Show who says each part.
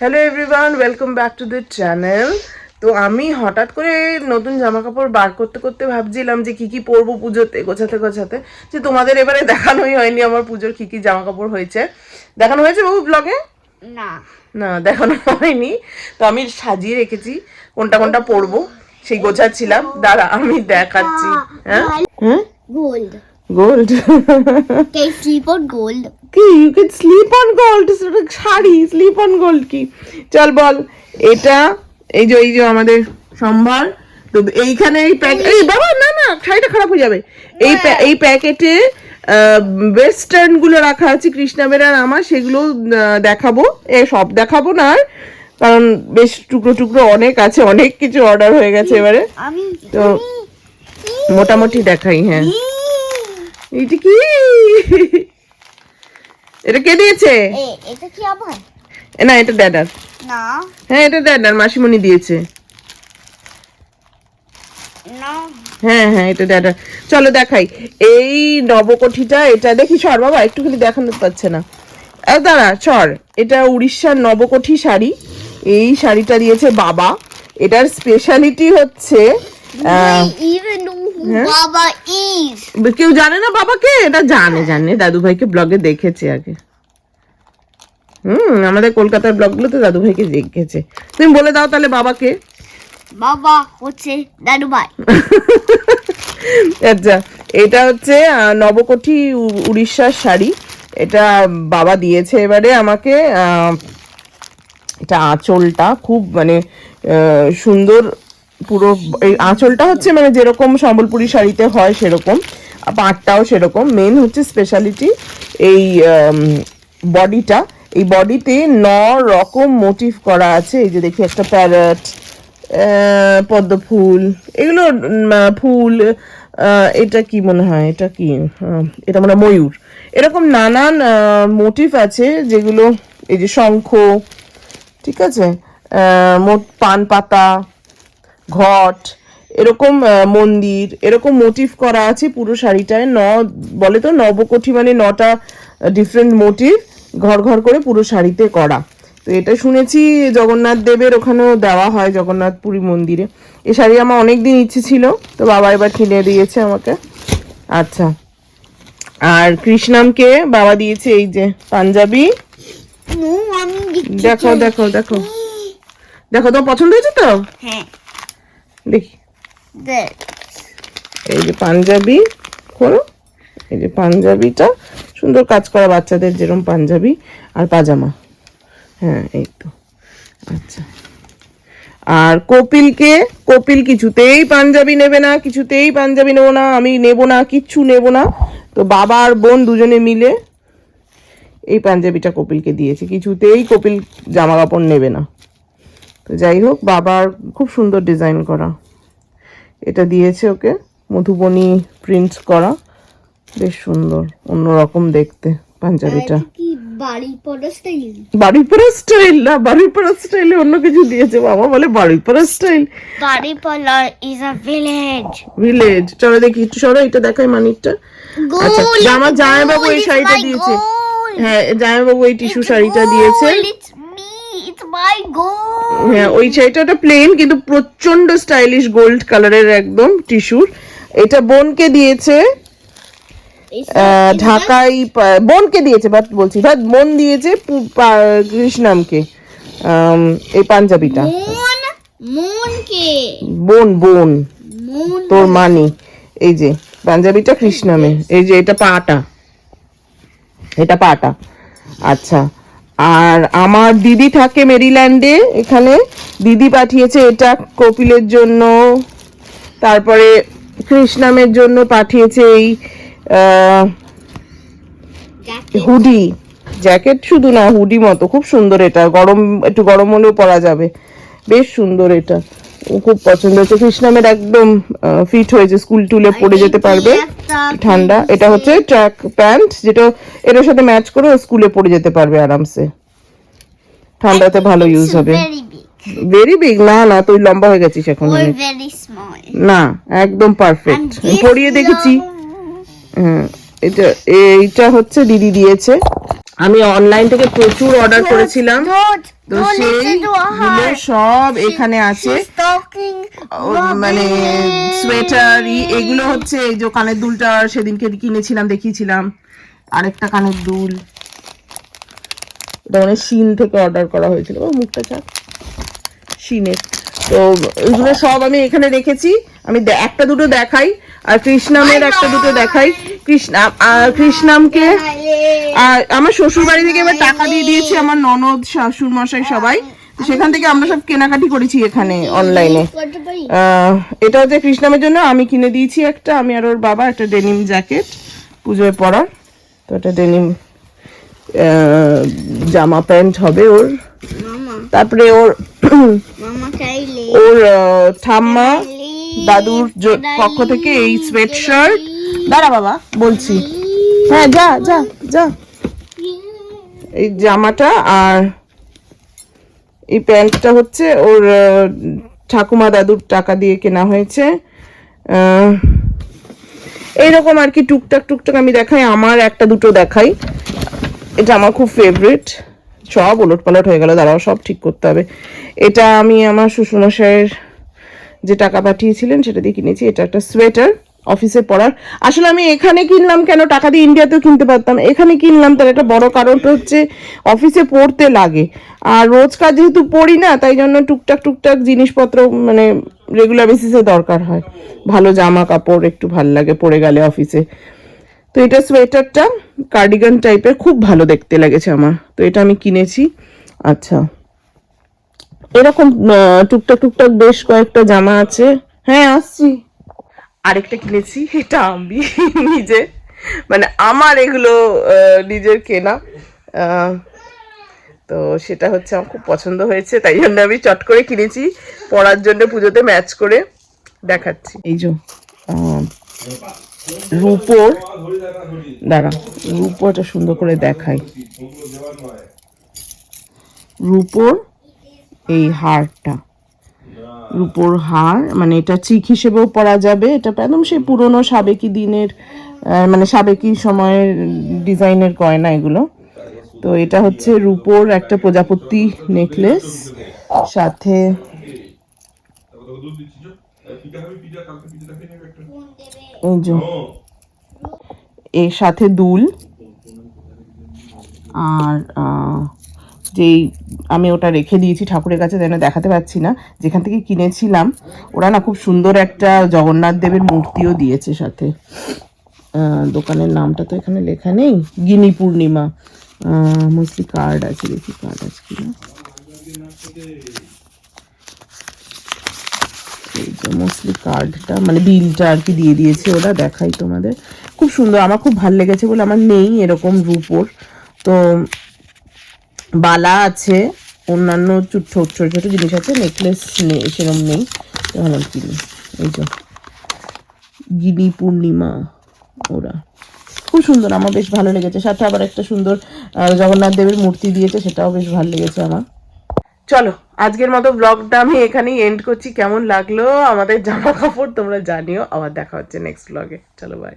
Speaker 1: Hello everyone welcome back to the channel তো আমি হঠাৎ করে নতুন জামা কাপড় বার করতে করতে ভাবছিলাম যে কি কি পরবো পুজোতে গোছাতে গোছাতে। যে তোমাদের এবারে দেখানোই হয়নি আমার পুজোর কি কি জামা কাপড় হয়েছে। দেখানো হয়েছে বাবু ব্লগে
Speaker 2: না।
Speaker 1: না দেখানো হয়নি। তো আমি সাজিয়ে রেখেছি কোনটা কোনটা পরবো সেই গোছাচ্ছিলাম। দাঁড়া আমি দেখাচ্ছি। হ্যাঁ হ্যাঁ?
Speaker 2: গোল্ড।
Speaker 1: গোল্ড।
Speaker 2: কে স্লিপ গোল্ড
Speaker 1: কি? You can slip on gold sari slip on gold কি? চল বল এটা এই যে এই যে আমাদের সম্ভার। তো এইখানে এই প্যাক এই বাবা না না শাড়িটা খারাপ হয়ে যাবে। এই প্যা- এই প্যাকেটে ওয়েস্টার্নগুলো রাখা আছে কৃষ্ণাবের আর আমার সেগুলো দেখাবো। এ সব দেখাবো না আর কারণ বেশ টুকরো টুকরো অনেক আছে অনেক কিছু অর্ডার হয়ে গেছে এবারে। তো মোটামুটি দেখাই হ্যাঁ। এইটা কি? এটা কে দিয়েছে?
Speaker 2: এটা কি আবার?
Speaker 1: না এটা ড্যাডার
Speaker 2: না।
Speaker 1: হ্যাঁ এটা ড্যাডার মাসিমণি দিয়েছে। হ্যাঁ হ্যাঁ এটা ড্যাডার চলো দেখাই। এই নবকঠিটা এটা দেখি সর বাবা একটুখানি দেখানো পাচ্ছে না। দাঁড়া সর। এটা উড়িষ্যার নবকঠি শাড়ি। এই শাড়িটা দিয়েছে বাবা। এটার স্পেশালিটি হচ্ছে আহ,
Speaker 2: ইভেন? বাবা ইজ।
Speaker 1: কেউ জানে না বাবাকে? এটা জানে জানে। দাদু ভাইকে ব্লগে দেখেছে আগে। হুম আমাদের কলকাতার ব্লগগুলোতে দাদু ভাইকে দেখেছে। তুমি বলে দাও তাহলে বাবাকে।
Speaker 2: বাবা হচ্ছে দাদু ভাই
Speaker 1: আচ্ছা এটা হচ্ছে নবকঠি উড়িষ্যার শাড়ি। এটা বাবা দিয়েছে এবারে আমাকে। এটা আঁচলটা খুব মানে সুন্দর পুরো এই আঁচলটা হচ্ছে মানে যেরকম সম্বলপুরি শাড়িতে হয় সেরকম, পাটটাও সেরকম। মেন হচ্ছে স্পেশালিটি এই বডিটা এই বডিতে ন রকম মোটিভ করা আছে। এই যে দেখি একটা প্যারট পদ্ম ফুল এগুলো ফুল এটা কি মনে হয়? এটা কি? এটা মনে ময়ূর। এরকম নানান মোটিভ আছে যেগুলো এই যে শঙ্খ, ঠিক আছে? মোট পান পাতা ঘট এরকম মন্দির এরকম মোটিভ করা আছে পুরো শাড়িটায়। ন বলে তো নবকঠি মানে নটা ডিফারেন্ট মোটিভ ঘর ঘর করে পুরো শাড়িতে করা। তো এটা শুনেছি জগন্নাথ দেবের ওখানেও দেওয়া হয় জগন্নাথ পুরী মন্দিরে। এ শাড়ি আমার অনেক দিন ইচ্ছে ছিল তো বাবা এবার কিনে দিয়েছে আমাকে। আচ্ছা। আর কৃষ্ণামকে বাবা দিয়েছে এই যে পাঞ্জাবি। দেখো দেখো দেখো। দেখো তোমার পছন্দ হয়েছে তো?
Speaker 2: হ্যাঁ।
Speaker 1: দেখি। এই যে পাঞ্জাবি করো এই যে পাঞ্জাবিটা, সুন্দর কাজ করা বাচ্চাদের যেরকম পাঞ্জাবি আর পাজামা। হ্যাঁ এই তো। আচ্ছা। আর কপিলকে, কপিল কিছুতেই পাঞ্জাবি নেবে না, কিছুতেই পাঞ্জাবি নেব না, আমি নেব না, কিচ্ছু নেব না। তো বাবা আর বোন দুজনে মিলে এই পাঞ্জাবিটা কপিলকে দিয়েছে। কিছুতেই কপিল জামা কাপড় নেবে না। তো যাই হোক বাবার খুব সুন্দর ডিজাইন করা। এটা দিয়েছে ওকে মধুবনী প্রিন্ট করা। বেশ সুন্দর অন্যরকম দেখতে পাঞ্জাবিটা।
Speaker 2: পড়া স্টাইল
Speaker 1: বাড়িপাড়া স্টাইল না বাড়িপাড়া স্টাইলে অন্য কিছু দিয়েছে। বাবা বলে বাড়িপাড়া স্টাইল
Speaker 2: বাড়ি ইজ আ ভিলেজ
Speaker 1: ভিলেজ চলো দেখি একটু সরো এটা দেখাই মানিকটা। আচ্ছা জামা জামাইবাবু এই শাড়িটা দিয়েছে। হ্যাঁ জামাইবাবু এই টিস্যু শাড়িটা দিয়েছে।
Speaker 2: My goal.
Speaker 1: হ্যাঁ ওই শাড়িটা প্লেন কিন্তু প্রচণ্ড স্টাইলিশ গোল্ড কালারের একদম টিস্যুর এটা বোনকে দিয়েছে ঢাকাই বোনকে দিয়েছে বাট বলছি বাট বোন দিয়েছে কৃষ্ণামকে এই পাঞ্জাবিটা। বোন? বোন তোর মানি। এই যে পাঞ্জাবিটা কৃষ্ণামে। এই যে এটা পাটা। এটা পাটা। আচ্ছা। আর আমার দিদি থাকে মেরিল্যান্ডে এখানে দিদি পাঠিয়েছে এটা কপিলের জন্য। তারপরে কৃষ্ণামের জন্য পাঠিয়েছে এই হুডি। জ্যাকেট শুধু না হুডি মতো খুব সুন্দর এটা। গরম একটু গরম হলেও পরা যাবে। বেশ সুন্দর এটা। খুব পছন্দ হয়েছে। কৃষ্ণামের একদম ফিট হয়েছে স্কুল টুলে পড়ে যেতে পারবে। ঠান্ডা এটা হচ্ছে ট্র্যাক প্যান্ট যেটা এটার সাথে ম্যাচ করে স্কুলে পরে যেতে পারবে আরামসে। ঠান্ডাতে ভালো ইউজ হবে। ভেরি বিগ না না তুই লম্বা হয়ে গেছিস এখন। না একদম পারফেক্ট পরিয়ে দেখেছি।
Speaker 2: হুম
Speaker 1: হ্যাঁ এটা এইটা হচ্ছে দিদি দিয়েছে। আমি অনলাইন থেকে প্রচুর অর্ডার করেছিলাম। তো সেই গুলো সব এখানে আছে। মানে সোয়েটার এগুলো হচ্ছে এই যে কানের দুলটা সেদিনকে কিনেছিলাম দেখিয়েছিলাম। আরেকটা কানের দুল। এটা মানে শিন থেকে অর্ডার করা হয়েছিল। মুখটা শিনের। তো এগুলো সব আমি এখানে রেখেছি। আমি একটা দুটো দেখাই আর কৃষ্ণামের একটা দুটো দেখাই। কৃষ্ণা আর কৃষ্ণামকে আর আমার শ্বশুর বাড়ি থেকে এবার টাকা দিয়ে দিয়েছি আমার ননদ শাশুড় মশাই সবাই। তো সেখান থেকে আমরা সব কেনাকাটি করেছি এখানে অনলাইনে। এটা হচ্ছে কৃষ্ণামের জন্য। আমি কিনে দিয়েছি একটা। আমি আর ওর বাবা একটা ডেনিম জ্যাকেট পুজোয় পরার তো একটা ডেনিম জামা প্যান্ট হবে ওর। তারপরে ওর ওর ঠাম্মা দাদুর পক্ষ থেকে এই সোয়েট শার্ট দাঁড়া বাবা বলছি। হ্যাঁ যা যা যা। এই জামাটা আর এই প্যান্টটা হচ্ছে ওর ঠাকুমা দাদুর টাকা দিয়ে কেনা হয়েছে। এইরকম আর কি টুকটাক টুকটাক আমি দেখাই। আমার একটা দুটো দেখাই। এটা আমার খুব ফেভারিট সব ওলট পালট হয়ে গেল দাঁড়াও সব ঠিক করতে হবে। এটা আমি আমার শ্বশুরমশাইয়ের যে টাকা পাঠিয়েছিলেন সেটা দিয়ে কিনেছি। এটা একটা সোয়েটার, অফিসে পরার। আসলে আমি এখানে কিনলাম কেন? টাকা দিয়ে ইন্ডিয়াতেও কিনতে পারতাম। এখানে কিনলাম তার একটা বড় কারণটা হচ্ছে অফিসে পড়তে লাগে। আর রোজকার যেহেতু পড়ি না, তাই জন্য টুকটাক টুকটাক জিনিসপত্র মানে রেগুলার বেসিসে দরকার হয়। ভালো জামা কাপড় একটু ভালো লাগে পরে গেলে অফিসে। তো এটা সোয়েটারটা কার্ডিগান টাইপের, খুব ভালো দেখতে লেগেছে আমার। তো এটা আমি কিনেছি। আচ্ছা। এরকম টুকটাক টুকটাক বেশ কয়েকটা জামা আছে। হ্যাঁ আসছি। আরেকটা কিনেছি, এটা আমি নিজে। মানে আমার এগুলো নিজের কেনা। তো সেটা হচ্ছে আমার খুব পছন্দ হয়েছে, তাই জন্য আমি চট করে কিনেছি। পরার জন্য পুজোতে ম্যাচ করে দেখাচ্ছি। এই যে রূপোর, দাঁড়া, রূপোটা সুন্দর করে দেখাই। রূপোর এই হারটা। রূপোর হার মানে এটা চিক হিসেবেও পরা যাবে। এটা একদম সেই পুরনো সাবেকি দিনের মানে সাবেকি সময়ের ডিজাইনের গয়না এগুলো। তো এটা হচ্ছে রূপোর একটা প্রজাপতি নেকলেস। সাথে এই যে। এর সাথে দুল। আর যেই আমি ওটা রেখে দিয়েছি ঠাকুরের কাছে যেন দেখাতে পাচ্ছি না যেখান থেকে কিনেছিলাম ওরা না খুব সুন্দর একটা জগন্নাথ দেবের মূর্তিও দিয়েছে সাথে। আহ, দোকানের নামটা তো এখানে লেখা নেই। গিনি পূর্ণিমা। মোস্টলি কার্ড আছে দেখি কার্ড আছে কিনা। মোস্টলি কার্ডটা মানে বিলটা আর কি দিয়ে দিয়েছে ওরা, দেখাই তোমাদের। খুব সুন্দর, আমার খুব ভালো লেগেছে বলে আমার নেই এরকম রূপোর। তো বালা আছে, অন্যান্য ছোট ছোট ছোট জিনিস আছে নেকলেস নেই। সেরকম নেই ভাবলাম কিনি এই যে গিনি পূর্ণিমা, ওরা। খুব সুন্দর, আমার বেশ ভালো লেগেছে। সাথে আবার একটা সুন্দর জগন্নাথ দেবের মূর্তি দিয়েছে, সেটাও বেশ ভালো লেগেছে আমার। চলো, আজকের মতো ব্লগটা আমি এখানেই এন্ড করছি। কেমন লাগল আমাদের জামা কাপড় তোমরা জানিও। আবার দেখা হচ্ছে নেক্সট ব্লগে চলো বাই